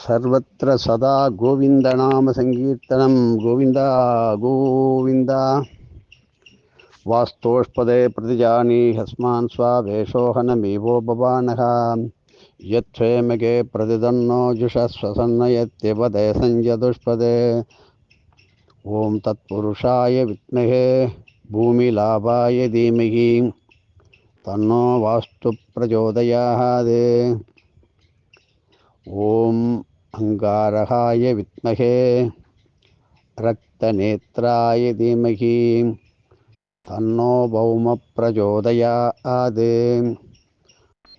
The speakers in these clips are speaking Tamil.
सर्वत्र सदा गोविन्दनामसङ्कीर्तनं। गोविन्द गोविन्द। वास्तोष्पदे प्रतिजानी हस्मान् स्वावेशोहनमेवो भवानः यत्क्षेमके प्रतिदन्नो जुषस्वसन्न यत्यपदे सञ्जदुष्पदे ॐ तत्पुरुषाय विद्महे, भूमिलाभाय धीमहि। तन्नो वास्तु प्रचोदयात् ॐ अङ्गारहाय विद्महे। रक्तनेत्राय धीमहि। तन्नो भौमप्रचोदयात्।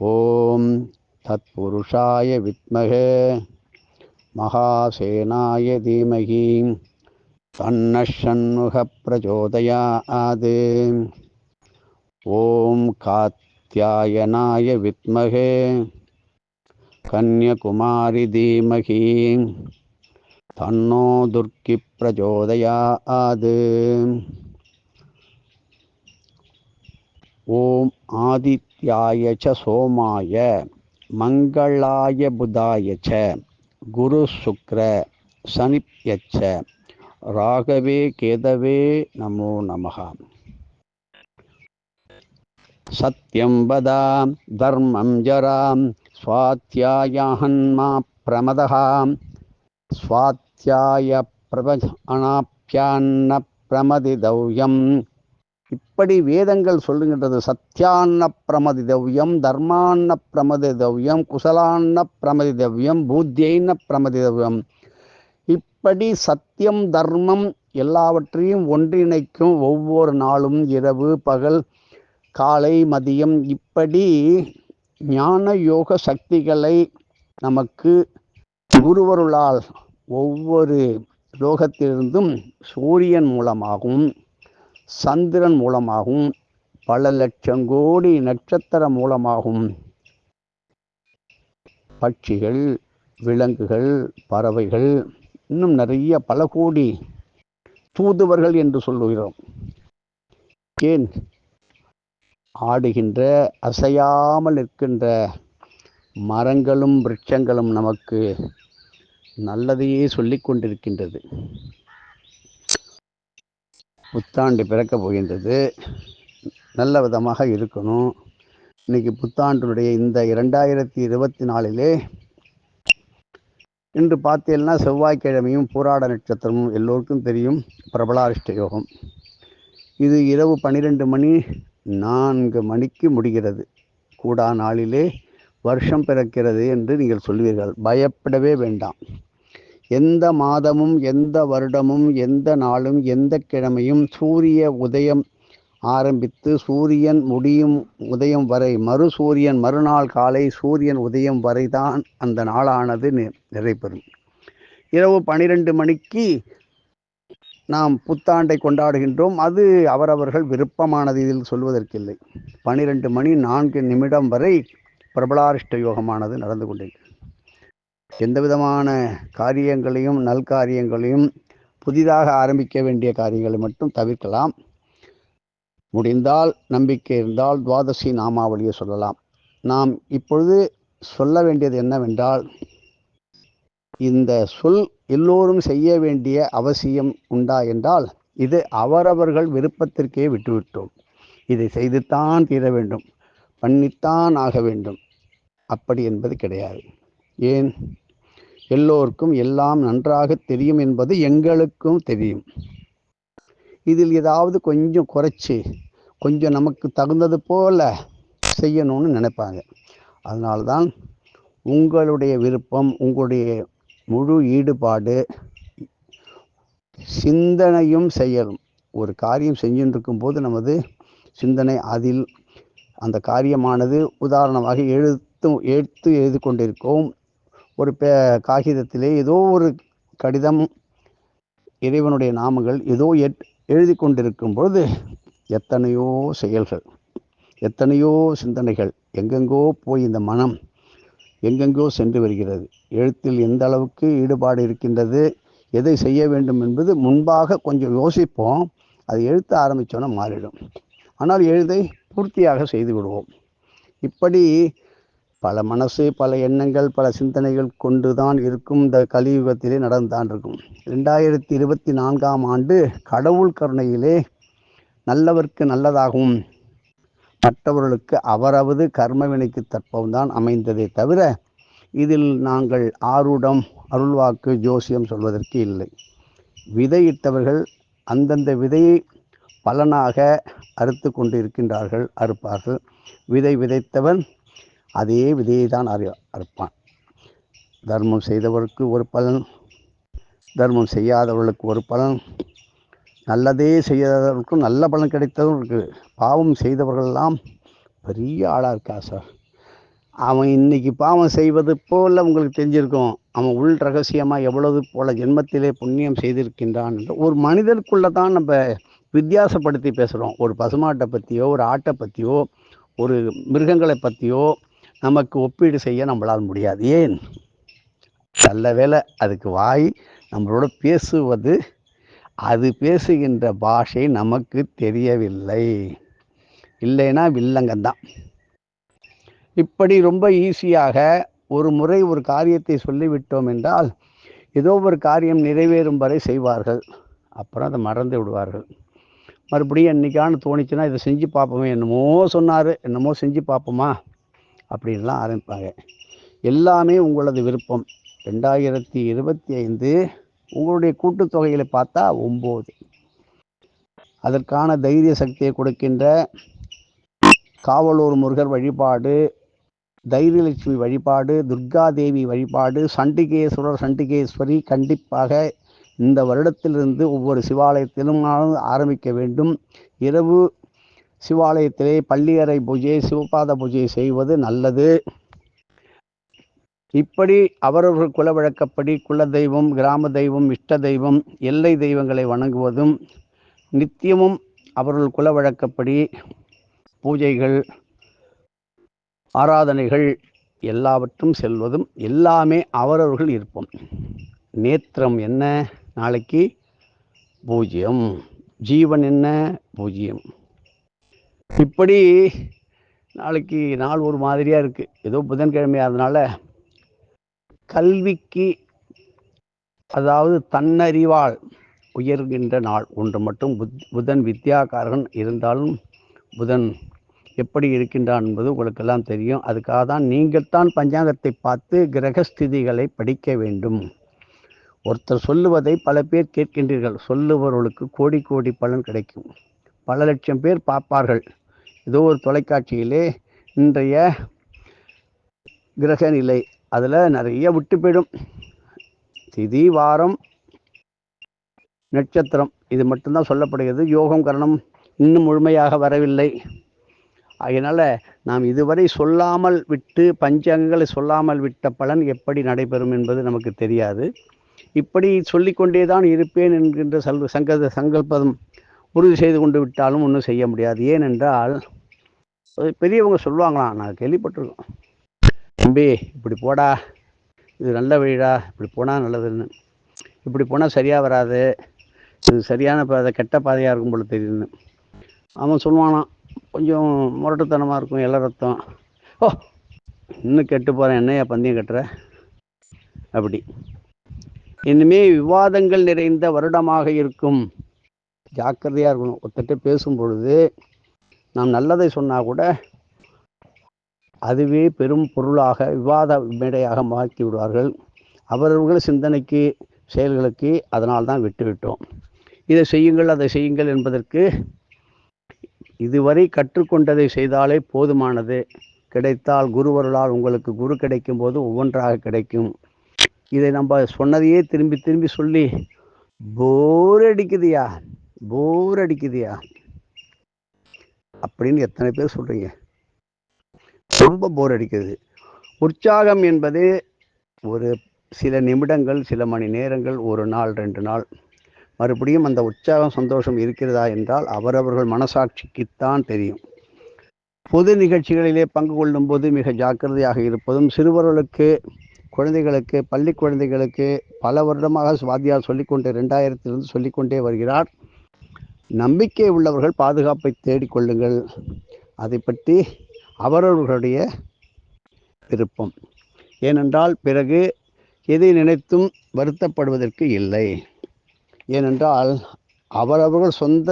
ॐ तत्पुरुषाय विद्महे। महासेनाय धीमहि। तन्नः षण्मुखप्रचोदयात् ॐ कात्यायनाय विद्महे கன்யகுமாரி தீமகி. தன்னோ துர்க்கி பிரச்சோதயாது ஓம் ஆதித்யாய ச சோமாய மங்களாய புதாய ச குரு சுக்ர சனிப்யச்ச ராகவே கேதவே நமோ நமகா சத்யம் வதாம் தர்மம் ஜராம் स्वाध्यायाहन्मा प्रमदः स्वाध्याय பிரபணாப்பியான்ன பிரமதிதவ்யம் இப்படி வேதங்கள் சொல்லுகின்றது சத்தியான்ன பிரமதிதவ்யம் தர்மான்ன பிரமதிதவ்யம் குசலான்ன பிரமதிதவ்யம் பூத்தியைன்ன பிரமதிதவ்யம் இப்படி சத்தியம் தர்மம் எல்லாவற்றையும் ஒன்றிணைக்கும் ஒவ்வொரு நாளும் இரவு பகல் காலை மதியம் இப்படி ஞான யோக சக்திகளை நமக்கு குருவருளால் ஒவ்வொரு லோகத்திலிருந்தும் சூரியன் மூலமாகவும் சந்திரன் மூலமாகவும் பல லட்சம் கோடி நட்சத்திரம் மூலமாகவும் பட்சிகள் விலங்குகள் பறவைகள் இன்னும் நிறைய பல கோடி தூதுவர்கள் என்று சொல்லுகிறோம். ஏன்? ஆடுகின்ற அசையாமல் நிற்கின்ற மரங்களும் விருட்சங்களும் நமக்கு நல்லதையே சொல்லி கொண்டிருக்கின்றது. புத்தாண்டு பிறக்கப் போகின்றது. நல்ல விதமாக இருக்கணும். இன்னைக்கு புத்தாண்டினுடைய இந்த இரண்டாயிரத்தி இருபத்தி நாலிலே இன்று பார்த்தீங்கன்னா செவ்வாய்க்கிழமையும் பூராட நட்சத்திரமும் எல்லோருக்கும் தெரியும் பிரபலாரிஷ்ட யோகம். இது இரவு பன்னிரெண்டு மணி நான்கு மணிக்கு முடிகிறது. கூடா நாளிலே வருஷம் பிறக்கிறது என்று நீங்கள் சொல்வீர்கள். பயப்படவே வேண்டாம். எந்த மாதமும் எந்த வருடமும் எந்த நாளும் எந்த கிழமையும் சூரிய உதயம் ஆரம்பித்து சூரியன் முடியும் உதயம் வரை மறு சூரியன் மறுநாள் காலை சூரியன் உதயம் வரை தான் அந்த நாளானது நிறைபெறும் இரவு பனிரெண்டு மணிக்கு நாம் புத்தாண்டை கொண்டாடுகின்றோம். அது அவரவர்கள் விருப்பமானது இதில் சொல்வதற்கில்லை. பனிரெண்டு மணி நான்கு நிமிடம் வரை பிரபலாரிஷ்ட யோகமானது நடந்து கொண்டிருக்கிறது. எந்த விதமான காரியங்களையும் நல்காரியங்களையும் புதிதாக ஆரம்பிக்க வேண்டிய காரியங்களை மட்டும் தவிர்க்கலாம். முடிந்தால் நம்பிக்கை இருந்தால் துவாதசி நாமாவளியை சொல்லலாம். நாம் இப்பொழுது சொல்ல வேண்டியது என்னவென்றால் இந்த சொல் எல்லோரும் செய்ய வேண்டிய அவசியம் உண்டா என்றால் இது அவரவர்கள் விருப்பத்திற்கே விட்டுவிட்டோம். இதை செய்துத்தான் தீர வேண்டும் பண்ணித்தான் ஆக வேண்டும். அப்படி என்பது கிடையாது. ஏன்? எல்லோருக்கும் எல்லாம் நன்றாக தெரியும் என்பது எங்களுக்கும் தெரியும். இதில் ஏதாவது கொஞ்சம் குறைச்சி கொஞ்சம் நமக்கு தகுந்தது போல செய்யணும்னு நினைப்பாங்க. அதனால்தான் உங்களுடைய விருப்பம் உங்களுடைய முழு ஈடுபாடு சிந்தனையும் செயலும் ஒரு காரியம் செஞ்சுட்டு இருக்கும்போது நமது சிந்தனை அதில் அந்த காரியமானது உதாரணமாக எழுத்து எடுத்து எழுதி கொண்டிருக்கோம் ஒரு பே காகிதத்திலே ஏதோ ஒரு கடிதம் இறைவனுடைய நாமங்கள் ஏதோ எழுதி கொண்டிருக்கும் பொழுது எத்தனையோ செயல்கள் எத்தனையோ சிந்தனைகள் எங்கெங்கோ போய் இந்த மனம் எங்கெங்கோ சென்று வருகிறது. எழுத்தில் எந்த அளவுக்கு ஈடுபாடு இருக்கின்றது எதை செய்ய வேண்டும் என்பது முன்பாக கொஞ்சம் யோசிப்போம். அது எழுத்த ஆரம்பித்தோன்னா மாறிடும். ஆனால் எழுதை பூர்த்தியாக செய்து விடுவோம். இப்படி பல மனசு பல எண்ணங்கள் பல சிந்தனைகள் கொண்டு தான் இருக்கும் இந்த கலியுகத்திலே நடந்தான் இருக்கும். ரெண்டாயிரத்தி இருபத்தி நான்காம் ஆண்டு கடவுள் கருணையிலே நல்லவர்க்கு நல்லதாகவும் மற்றவர்களுக்கு அவரவது கர்மவினைக்கு தற்பம்தான் அமைந்ததே தவிர இதில் நாங்கள் ஆரூடம் அருள்வாக்கு ஜோசியம் சொல்வதற்கு இல்லை. விதையிட்டவர்கள் அந்தந்த விதையை பலனாக அறுத்து கொண்டு இருக்கின்றார்கள் அறுப்பார்கள். விதை விதைத்தவன் அதே விதையை தான் அறி அறுப்பான். தர்மம் செய்தவருக்கு ஒரு பலன் தர்மம் செய்யாதவர்களுக்கு ஒரு பலன். நல்லதே செய்யாதவர்களுக்கும் நல்ல பலன் கிடைத்ததும் இருக்குது. பாவம் செய்தவர்கள்லாம் பெரிய ஆளாக இருக்கா சார்? அவன் இன்னைக்கு பாவம் செய்வது போல உங்களுக்கு தெரிஞ்சிருக்கும். அவன் உள் ரகசியமாக எவ்வளவு போல ஜென்மத்திலே புண்ணியம் செய்திருக்கின்றான் என்று. ஒரு மனிதனுக்குள்ளே தான் நம்ம வித்தியாசப்படுத்தி பேசுகிறோம் ஒரு பசுமாட்டை பற்றியோ ஒரு ஆட்டை பற்றியோ ஒரு மிருகங்களை பற்றியோ நமக்கு ஒப்பீடு செய்ய நம்மளால் முடியாது. ஏன்? நல்ல வேலை அதுக்கு வாய் நம்மளோட பேசுவது அது பேசுகின்ற பாஷை நமக்கு தெரியவில்லை. இல்லைன்னா வில்லங்கந்தான். இப்படி ரொம்ப ஈஸியாக ஒரு முறை ஒரு காரியத்தை சொல்லிவிட்டோம் என்றால் ஏதோ ஒரு காரியம் நிறைவேறும் வரை செய்வார்கள். அப்புறம் அதை மறந்து விடுவார்கள். மறுபடியும் என்னைக்கான தோணிச்சுன்னா இதை செஞ்சு பார்ப்போமே என்னமோ சொன்னார் என்னமோ செஞ்சு பார்ப்போமா? அப்படின்லாம் ஆரம்பிப்பாங்க. எல்லாமே உங்களது விருப்பம். ரெண்டாயிரத்தி இருபத்தி ஐந்து உங்களுடைய கூட்டுத்தொகையில் பார்த்தா ஒம்பது. அதற்கான தைரிய சக்தியை கொடுக்கின்ற காவலூர் முருகர் வழிபாடு தைரியலட்சுமி வழிபாடு துர்காதேவி வழிபாடு சண்டிகேஸ்வரர் சண்டிகேஸ்வரி கண்டிப்பாக இந்த வருடத்திலிருந்து ஒவ்வொரு சிவாலயத்திலும் ஆரம்பிக்க வேண்டும். இரவு சிவாலயத்திலே பள்ளியறை பூஜை சிவபாத பூஜை செய்வது நல்லது. இப்படி அவரவர்கள் குல வழக்கப்படி குல தெய்வம் கிராம தெய்வம் இஷ்ட தெய்வம் எல்லை தெய்வங்களை வணங்குவதும் நித்தியமும் அவர்கள் குல வழக்கப்படி பூஜைகள் ஆராதனைகள் எல்லாவற்றும் செல்வதும் எல்லாமே அவரவர்கள் இருப்போம். நேத்திரம் என்ன? நாளைக்கு பூஜ்யம். ஜீவன் என்ன? பூஜ்யம். இப்படி நாளைக்கு நாள் ஒரு மாதிரியாக இருக்குது ஏதோ புதன்கிழமையாக அதனால கல்விக்கு அதாவது தன்னறிவால் உயர்கின்ற நாள் ஒன்று மட்டும் புத் புதன் வித்யாகாரகன் இருந்தாலும் புதன் எப்படி இருக்கின்றான் என்பது உங்களுக்கெல்லாம் தெரியும். அதுக்காக தான் நீங்கள்தான் பஞ்சாங்கத்தை பார்த்து கிரகஸ்திதிகளை படிக்க வேண்டும். ஒருத்தர் சொல்லுவதை பல பேர் கேட்கின்றீர்கள். சொல்லுபவர்களுக்கு கோடி கோடி பலன் கிடைக்கும். பல லட்சம் பேர் பார்ப்பார்கள். ஏதோ ஒரு தொலைக்காட்சியிலே இன்றைய கிரக நிலை அதில் நிறைய விட்டு போயிடும். திதி வாரம் நட்சத்திரம் இது மட்டும்தான் சொல்லப்படுகிறது. யோகம் கரணம் இன்னும் முழுமையாக வரவில்லை. அதனால் நாம் இதுவரை சொல்லாமல் விட்டு பஞ்சாங்கங்களை சொல்லாமல் விட்ட பலன் எப்படி நடைபெறும் என்பது நமக்கு தெரியாது. இப்படி சொல்லிக்கொண்டே தான் இருப்பேன் என்கின்ற சல் சங்க சங்கல்பம் உறுதி செய்து கொண்டு விட்டாலும் ஒன்றும் செய்ய முடியாது. ஏனென்றால் பெரியவங்க சொல்லுவாங்களாம் நான் கேள்விப்பட்டிருக்கோம். தம்பி இப்படி போடா. இது நல்ல வழிடா. இப்படி போனால் நல்லதுன்னு. இப்படி போனால் சரியாக வராது. இது சரியான பாதை கெட்ட பாதையாக இருக்கும் போல தெரியுதுன்னு. அவன் சொல்லுவானான் கொஞ்சம் முரட்டுத்தனமாக இருக்கும் இள ரத்தம். ஓ இன்னும் கெட்டு போகிறேன் என்னையா பந்தயம் கட்டுற? அப்படி. இனிமே விவாதங்கள் நிறைந்த வருடமாக இருக்கும். ஜாக்கிரதையாக இருக்கணும். ஒருத்தட்ட பேசும் பொழுது நாம் நல்லதை சொன்னால் கூட அதுவே பெரும் பொருளாக விவாத மேடையாக மாற்றி விடுவார்கள். அவரவர்கள் சிந்தனைக்கு செயல்களுக்கு அதனால் தான் விட்டுவிட்டோம் இதை செய்யுங்கள் அதை செய்யுங்கள் என்பதற்கு இதுவரை கற்றுக்கொண்டதை செய்தாலே போதுமானது. கிடைத்தால் குருவருளால் உங்களுக்கு குரு கிடைக்கும் போது ஒவ்வொன்றாக கிடைக்கும். இதை நம்ம சொன்னதையே திரும்பி திரும்பி சொல்லி போர் அடிக்குதியா? போர் அடிக்குதியா? அப்படின்னு எத்தனை பேர் சொல்றீங்க? ரொம்ப போர் அடிக்குது. உற்சாகம் என்பது ஒரு சில நிமிடங்கள் சில மணி நேரங்கள் ஒரு நாள் ரெண்டு நாள். மறுபடியும் அந்த உற்சாகம் சந்தோஷம் இருக்கிறதா என்றால் அவரவர்கள் மனசாட்சிக்குத்தான் தெரியும். பொது நிகழ்ச்சிகளிலே பங்கு கொள்ளும் போது மிக ஜாக்கிரதையாக இருப்பதும் சிறுவர்களுக்கு குழந்தைகளுக்கு பள்ளி குழந்தைகளுக்கு பல வருடமாக வாத்தியார் சொல்லிக்கொண்டே ரெண்டாயிரத்திலிருந்து சொல்லிக்கொண்டே வருகிறார். நம்பிக்கை உள்ளவர்கள் பாதுகாப்பை தேடிக்கொள்ளுங்கள் அதை பற்றி அவரவர்களுடைய விருப்பம். ஏனென்றால் பிறகு எதை நினைத்தும் வருத்தப்படுவதற்கு இல்லை. ஏனென்றால் அவரவர்கள் சொந்த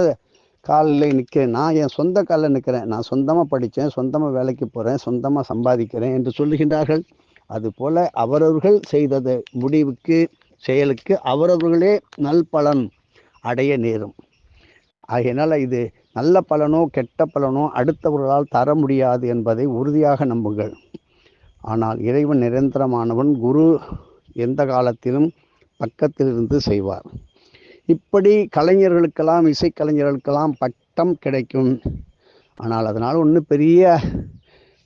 காலில் நிற்கிறேன் நான் என் சொந்த காலில் நிற்கிறேன் நான் சொந்தமாக படித்தேன் சொந்தமாக வேலைக்கு போகிறேன் சொந்தமாக சம்பாதிக்கிறேன் என்று சொல்லுகின்றார்கள். அதுபோல் அவரவர்கள் செய்தது முடிவுக்கு செயலுக்கு அவரவர்களே நல்பலன் அடைய நேரும். ஆகையினால் இது நல்ல பலனோ கெட்ட பலனோ அடுத்தவர்களால் தர முடியாது என்பதை உறுதியாக நம்புங்கள். ஆனால் இறைவன் நிரந்தரமானவன் குரு எந்த காலத்திலும் பக்கத்திலிருந்து செய்வார். இப்படி கலைஞர்களுக்கெல்லாம் இசைக்கலைஞர்களுக்கெல்லாம் பட்டம் கிடைக்கும். ஆனால் அதனால் ஒன்றும் பெரிய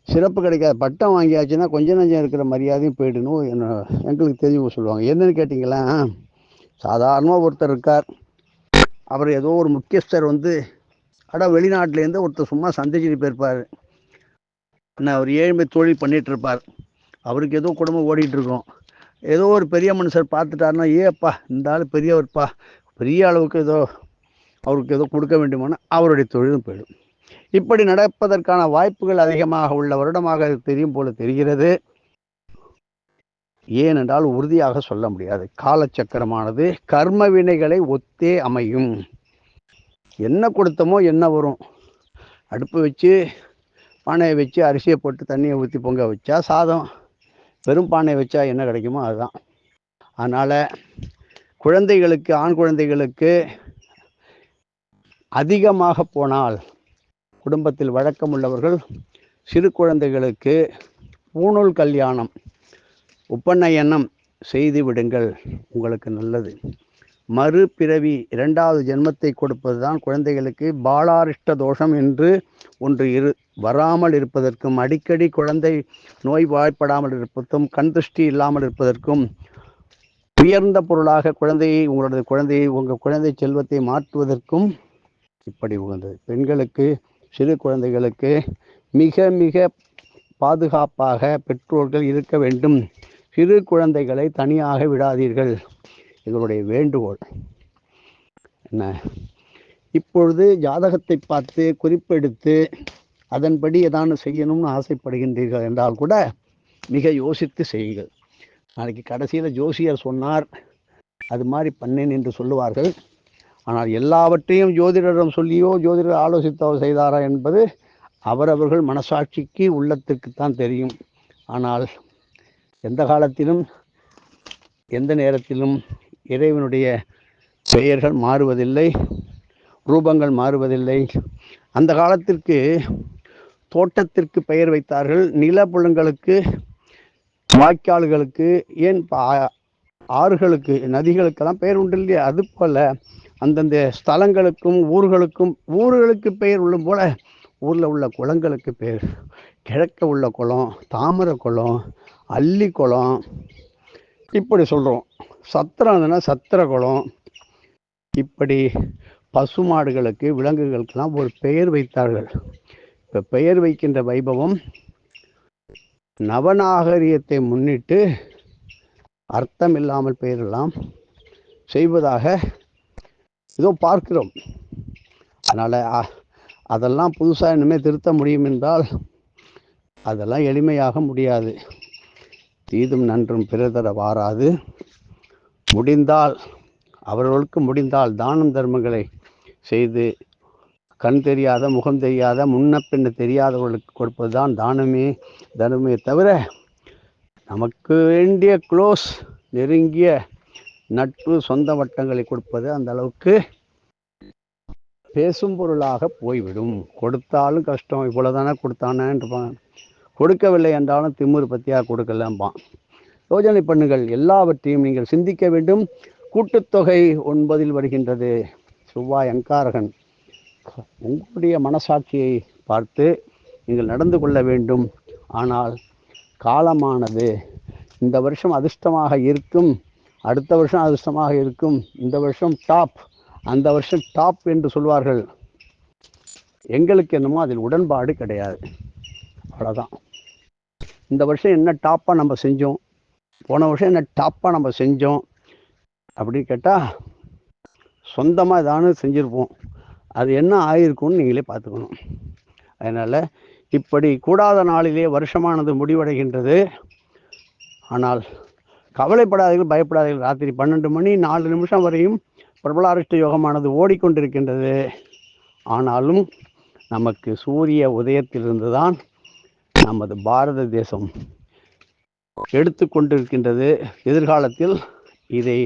சிறப்பு கிடைக்காது. பட்டம் வாங்கியாச்சுன்னா கொஞ்சம் நஞ்சம் இருக்கிற மரியாதையும் போயிடணும் என்ன எங்களுக்கு தெரிஞ்சு சொல்லுவாங்க. என்னன்னு கேட்டிங்களா? சாதாரணமாக ஒருத்தர் இருக்கார். அவர் ஏதோ ஒரு முக்கியஸ்தர் வந்து அட வெளிநாட்டிலேருந்து ஒருத்தர் சும்மா சந்திச்சுட்டு போயிருப்பார். என்ன அவர் ஏழ்மை தொழில் பண்ணிகிட்டு இருப்பார் அவருக்கு ஏதோ குடும்பம் ஓடிட்டுருக்கோம். ஏதோ ஒரு பெரிய மனுஷர் பார்த்துட்டாருன்னா ஏப்பா இந்த ஆள் பெரியவர்ப்பா. பெரிய அளவுக்கு ஏதோ அவருக்கு ஏதோ கொடுக்க வேண்டுமானால் அவருடைய தொழிலும் போயிடும். இப்படி நடப்பதற்கான வாய்ப்புகள் அதிகமாக உள்ள வருடமாக தெரியும் போல தெரிகிறது. ஏனென்றால் உறுதியாக சொல்ல முடியாது. காலச்சக்கரமானது கர்ம வினைகளை ஒத்தே அமையும். என்ன கொடுத்தமோ என்ன வரும்? அடுப்பு வச்சு பானையை வச்சு அரிசியை போட்டு தண்ணியை ஊற்றி பொங்க வச்சா சாதம். வெறும் பானையை வச்சா என்ன கிடைக்குமோ அதுதான். அதனால் குழந்தைகளுக்கு ஆண் குழந்தைகளுக்கு அதிகமாக போனால் குடும்பத்தில் வழக்கம் உள்ளவர்கள் சிறு குழந்தைகளுக்கு பூணூல் கல்யாணம் உப்பநயனம் செய்து விடுங்கள் உங்களுக்கு நல்லது. மறுபிறவி இரண்டாவது ஜென்மத்தை கொடுப்பது தான் குழந்தைகளுக்கு பாலாரிஷ்ட தோஷம் என்று ஒன்று இரு வராமல் இருப்பதற்கும் அடிக்கடி குழந்தை நோய் வாய்ப்படாமல் இருப்பதும் கண் திருஷ்டி இல்லாமல் இருப்பதற்கும் உயர்ந்த பொருளாக குழந்தையை உங்களது குழந்தையை உங்கள் குழந்தை செல்வத்தை மாற்றுவதற்கும் இப்படி உகந்தது. பெண்களுக்கு சிறு குழந்தைகளுக்கு மிக மிக பாதுகாப்பாக பெற்றோர்கள் இருக்க வேண்டும். சிறு குழந்தைகளை தனியாக விடாதீர்கள். எங்களுடைய வேண்டுகோள். என்ன? இப்பொழுது ஜாதகத்தை பார்த்து குறிப்பெடுத்து அதன்படி ஏதானு செய்யணும்னு ஆசைப்படுகின்றீர்கள் என்றால் கூட மிக யோசித்து செய்யுங்கள். நாளைக்கு கடைசியில் ஜோசியர் சொன்னார் அது மாதிரி பண்ணேன் என்று சொல்லுவார்கள். ஆனால் எல்லாவற்றையும் ஜோதிடரிடம் சொல்லியோ ஜோதிடர் ஆலோசித்தோ செய்தாரா என்பது அவரவர்கள் மனசாட்சிக்கு உள்ளத்திற்குத்தான் தெரியும். ஆனால் எந்த காலத்திலும் எந்த நேரத்திலும் இறைவனுடைய பெயர்கள் மாறுவதில்லை ரூபங்கள் மாறுவதில்லை. அந்த காலத்திற்கு தோட்டத்திற்கு பெயர் வைத்தார்கள். நிலப்புலங்களுக்கு வாய்க்கால்களுக்கு ஏன் ஆறுகளுக்கு நதிகளுக்கெல்லாம் பெயர் உண்டு இல்லையா? அது போல அந்தந்த ஸ்தலங்களுக்கும் ஊர்களுக்கும் ஊர்களுக்கு பெயர் உள்ளும் போல ஊரில் உள்ள குளங்களுக்கு பெயர். கிழக்க உள்ள குளம் தாமரை குளம் அள்ளி குளம் இப்படி சொல்கிறோம் சத்திரம்னா சத்திர குளம். இப்படி பசுமாடுகளுக்கு விலங்குகளுக்கெல்லாம் ஒரு பெயர் வைத்தார்கள். இப்போ பெயர் வைக்கின்ற வைபவம் நவநாகரியத்தை முன்னிட்டு அர்த்தம் இல்லாமல் பெயரெல்லாம் செய்வதாக ஏதோ பார்க்கிறோம். அதனால் அதெல்லாம் புதுசாக இனிமேல் திருத்த முடியும் என்றால் அதெல்லாம் எளிமையாக முடியாது. தீதும் நன்றும் பிறதர வாராது. முடிந்தால் அவர்களுக்கு முடிந்தால் தானம் தர்மங்களை செய்து கண் தெரியாத முகம் தெரியாத முன்ன பின்ன தெரியாதவர்களுக்கு கொடுப்பது தான் தானமே தர்மமே தவிர நமக்கு வேண்டிய க்ளோஸ் நெருங்கிய நட்பு சொந்த வட்டங்களை கொடுப்பது அந்த அளவுக்கு பேசும் பொருளாக போய்விடும். கொடுத்தாலும் கஷ்டம் இவ்வளோதானே கொடுத்தானேன்றப்பான். கொடுக்கவில்லை என்றாலும் திமுரு பற்றியாக கொடுக்கலம்பான் யோஜனை பண்ணுங்கள் எல்லாவற்றையும் நீங்கள் சிந்திக்க வேண்டும். கூட்டுத்தொகை ஒன்பதில் வருகின்றது. செவ்வாய் அங்காரகன். உங்களுடைய மனசாட்சியை பார்த்து நீங்கள் நடந்து கொள்ள வேண்டும். ஆனால் காலமானது. இந்த வருஷம் அதிர்ஷ்டமாக இருக்கும். அடுத்த வருஷம் அதிர்ஷ்டமாக இருக்கும். இந்த வருஷம் டாப். அந்த வருஷம் டாப் என்று சொல்வார்கள். எங்களுக்கு என்னமோ அதில் உடன்பாடு கிடையாது. அவ்வளோதான் இந்த வருஷம் என்ன டாப்பாக நம்ம செஞ்சோம்? போன வருஷம் என்ன டாப்பாக நம்ம செஞ்சோம்? அப்படின்னு கேட்டால் சொந்தமாக ஏதானு செஞ்சுருப்போம். அது என்ன ஆயிருக்கும்னு நீங்களே பார்த்துக்கணும். அதனால் இப்படி கூடாத நாளிலே வருஷமானது முடிவடைகின்றது. ஆனால் கவலைப்படாதீர்கள் பயப்படாதீர்கள். ராத்திரி பன்னெண்டு மணி நாலு நிமிஷம் வரையும் பிரபலாரிஷ்ட யோகமானது ஓடிக்கொண்டிருக்கின்றது. ஆனாலும் நமக்கு சூரிய உதயத்திலிருந்து தான் நமது பாரத தேசம் எடுத்துக்கொண்டிருக்கின்றது. எதிர்காலத்தில் இதை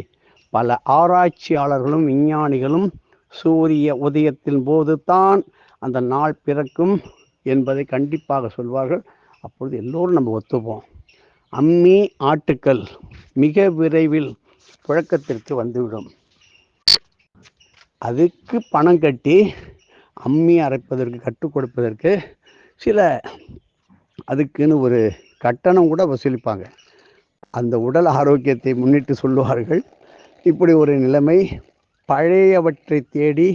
பல ஆராய்ச்சியாளர்களும் விஞ்ஞானிகளும் சூரிய உதயத்தின் போது தான் அந்த நாள் பிறக்கும் என்பதை கண்டிப்பாக சொல்வார்கள். அப்பொழுது எல்லோரும் நம்ம ஒத்துப்போம். அம்மி ஆட்டுக்கள் மிக விரைவில் புழக்கத்திற்கு வந்துவிடும். அதுக்கு பணம் கட்டி அம்மி அரைப்பதற்கு கற்றுக் கொடுப்பதற்கு சில அதுக்குன்னு ஒரு கட்டணம் கூட வசூலிப்பாங்க. அந்த உடல் ஆரோக்கியத்தை முன்னிட்டு சொல்லுவார்கள். இப்படி ஒரு நிலைமை பழையவற்றை தேடி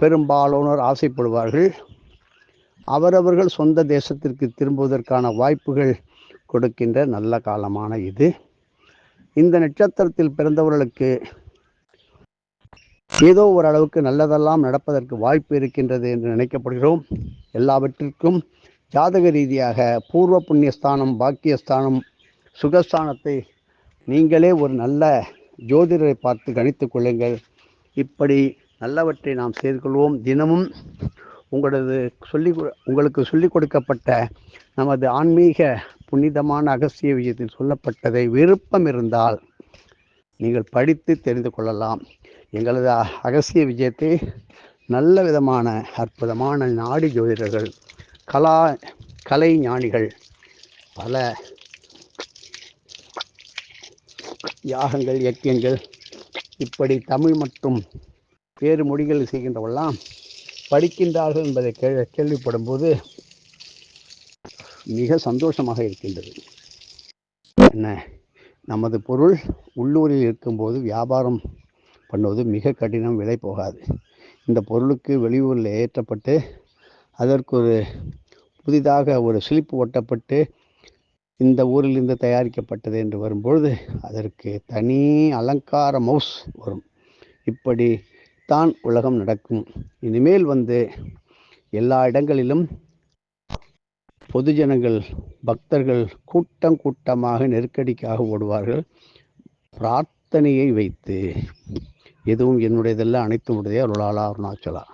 பெரும்பாலானோர் ஆசைப்படுவார்கள். அவரவர்கள் சொந்த தேசத்திற்கு திரும்புவதற்கான வாய்ப்புகள் கொடுக்கின்ற நல்ல காலமான இது. இந்த நட்சத்திரத்தில் பிறந்தவர்களுக்கு ஏதோ ஓரளவுக்கு நல்லதெல்லாம் நடப்பதற்கு வாய்ப்பு இருக்கின்றது என்று நினைக்கப்படுகிறோம். எல்லாவற்றிற்கும் ஜாதக ரீதியாக பூர்வ புண்ணியஸ்தானம் பாக்கியஸ்தானம் சுகஸ்தானத்தை நீங்களே ஒரு நல்ல ஜோதிடரை பார்த்து கணித்துக் கொள்ளுங்கள். இப்படி நல்லவற்றை நாம் செய்து கொள்வோம். தினமும் உங்களது சொல்லி உங்களுக்கு சொல்லிக் கொடுக்கப்பட்ட நமது ஆன்மீக புனிதமான அகஸ்திய விஜயத்தில் சொல்லப்பட்டதை விருப்பம் இருந்தால் நீங்கள் படித்து தெரிந்து கொள்ளலாம். எங்களது அகசிய விஜயத்தை நல்ல விதமான அற்புதமான நாடி ஜோதிடர்கள் கலா கலை ஞானிகள் பல யாகங்கள் இயக்கியங்கள் இப்படி தமிழ் மற்றும் வேறு மொழிகள் செய்கின்றவெல்லாம் படிக்கின்றார்கள் என்பதை கே கேள்விப்படும் போது மிக சந்தோஷமாக இருக்கின்றது. என்ன? நமது பொருள் உள்ளூரில் இருக்கும்போது வியாபாரம் பண்ணுவது மிக கடினம் விலை போகாது. இந்த பொருளுக்கு வெளியூரில் ஏற்றப்பட்டு அதற்கு ஒரு புதிதாக ஒரு சிலிப்பு ஒட்டப்பட்டு இந்த ஊரிலிருந்து தயாரிக்கப்பட்டது என்று வரும்பொழுது அதற்கு தனி அலங்கார மவுஸ் வரும். இப்படி தான் உலகம் நடக்கும். இனிமேல் வந்து எல்லா இடங்களிலும் பொதுஜனங்கள் பக்தர்கள் கூட்டம் கூட்டமாக நெருக்கடிக்காக ஓடுவார்கள். பிரார்த்தனையை வைத்து எதுவும் என்னுடையதெல்லாம் அனைத்து உடைய அருளாளா அருணாச்சலா